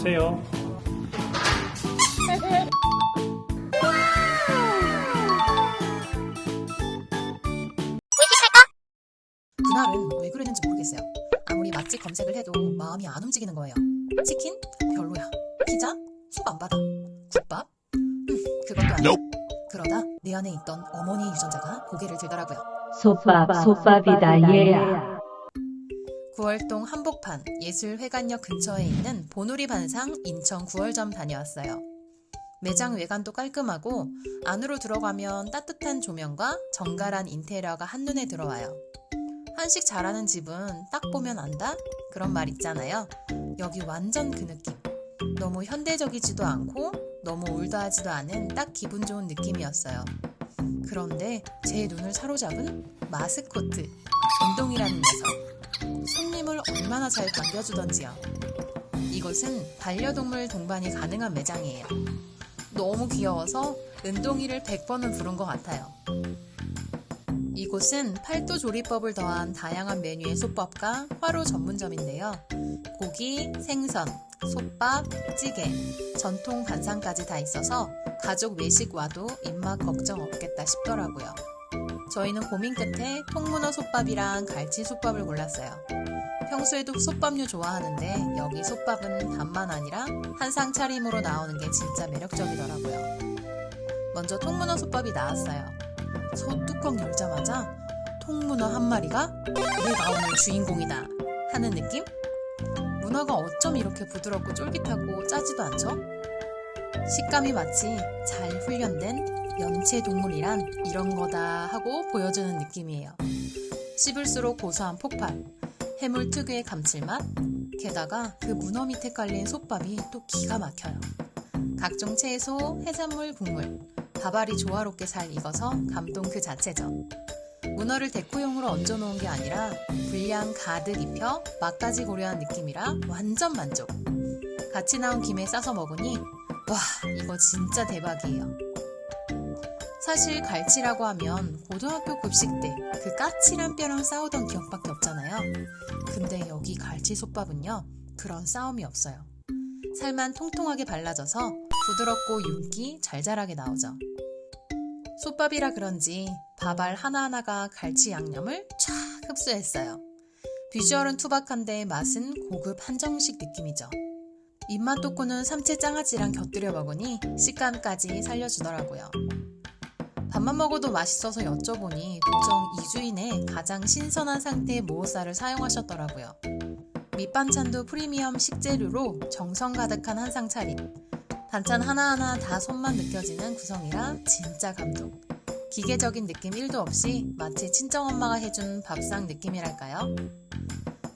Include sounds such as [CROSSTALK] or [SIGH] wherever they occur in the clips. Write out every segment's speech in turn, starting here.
주세요. 그날은 왜 그랬는지 모르겠어요. 아무리 맛집 검색을 해도 마음이 안 움직이는 거예요. 치킨? 별로야. 피자? 속안 받아. 국밥? 음, 그것도 아니야. 그러다 내 안에 있던 어머니 유전자가 고개를 들더라고요. 솥밥, 솥밥이다, 얘야. 구월동 한복판 예술회관역 근처에 있는 보누리 반상 인천 구월점 다녀왔어요. 매장 외관도 깔끔하고 안으로 들어가면 따뜻한 조명과 정갈한 인테리어가 한눈에 들어와요. 한식 잘하는 집은 딱 보면 안다? 그런 말 있잖아요. 여기 완전 그 느낌. 너무 현대적이지도 않고 너무 올드하지도 않은 딱 기분 좋은 느낌이었어요. 그런데 제 눈을 사로잡은 마스코트, 운동이라는 녀석. 손님을 얼마나 잘 반겨주던지요. 이곳은 반려동물 동반이 가능한 매장이에요. 너무 귀여워서 은동이를 100번은 부른 것 같아요. 이곳은 팔도 조리법을 더한 다양한 메뉴의 솥밥과 화로 전문점인데요. 고기, 생선, 솥밥, 찌개, 전통 반상까지 다 있어서 가족 외식 와도 입맛 걱정 없겠다 싶더라고요. 저희는 고민 끝에 통문어 솥밥이랑 갈치 솥밥을 골랐어요. 평소에도 솥밥류 좋아하는데 여기 솥밥은 밥만 아니라 한상 차림으로 나오는 게 진짜 매력적이더라고요. 먼저 통문어 솥밥이 나왔어요. 솥 뚜껑 열자마자 통문어 한 마리가 내가 오늘 주인공이다 하는 느낌? 문어가 어쩜 이렇게 부드럽고 쫄깃하고 짜지도 않죠? 식감이 마치 잘 훈련된 연체 동물이란 이런 거다 하고 보여주는 느낌이에요. 씹을수록 고소한 폭발, 해물 특유의 감칠맛, 게다가 그 문어 밑에 깔린 솥밥이 또 기가 막혀요. 각종 채소, 해산물, 국물, 밥알이 조화롭게 잘 익어서 감동 그 자체죠. 문어를 데코용으로 얹어놓은 게 아니라 분량 가득 입혀 맛까지 고려한 느낌이라 완전 만족. 같이 나온 김에 싸서 먹으니 와 이거 진짜 대박이에요. 사실 갈치라고 하면 고등학교 급식 때 그 까칠한 뼈랑 싸우던 기억밖에 없잖아요. 근데 여기 갈치 솥밥은요 그런 싸움이 없어요. 살만 통통하게 발라져서 부드럽고 윤기 잘 자라게 나오죠. 솥밥이라 그런지 밥알 하나하나가 갈치 양념을 쫙 흡수했어요. 비주얼은 투박한데 맛은 고급 한정식 느낌이죠. 입맛 돋구는 삼채 장아찌랑 곁들여 먹으니 식감까지 살려주더라고요. 밥만 먹어도 맛있어서 여쭤보니 고정 2주 이내 가장 신선한 상태의 모호살을 사용하셨더라고요. 밑반찬도 프리미엄 식재료로 정성 가득한 한상 차림. 반찬 하나하나 다 손만 느껴지는 구성이라 진짜 감동. 기계적인 느낌 1도 없이 마치 친정엄마가 해준 밥상 느낌이랄까요?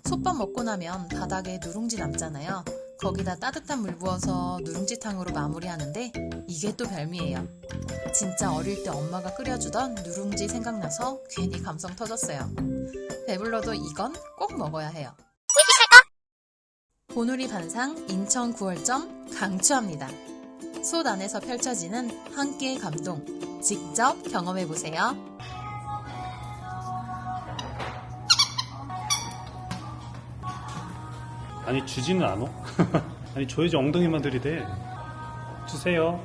솥밥 먹고 나면 바닥에 누룽지 남잖아요. 거기다 따뜻한 물 부어서 누룽지탕으로 마무리하는데 이게 또 별미예요. 진짜 어릴 때 엄마가 끓여주던 누룽지 생각나서 괜히 감성 터졌어요. 배불러도 이건 꼭 먹어야 해요. 보누리 반상 인천 9월점 강추합니다. 솥 안에서 펼쳐지는 한 끼의 감동 직접 경험해 보세요. 아니 주지는 않어? [LAUGHS] 아니 줘야지 엉덩이만 들이대. 주세요.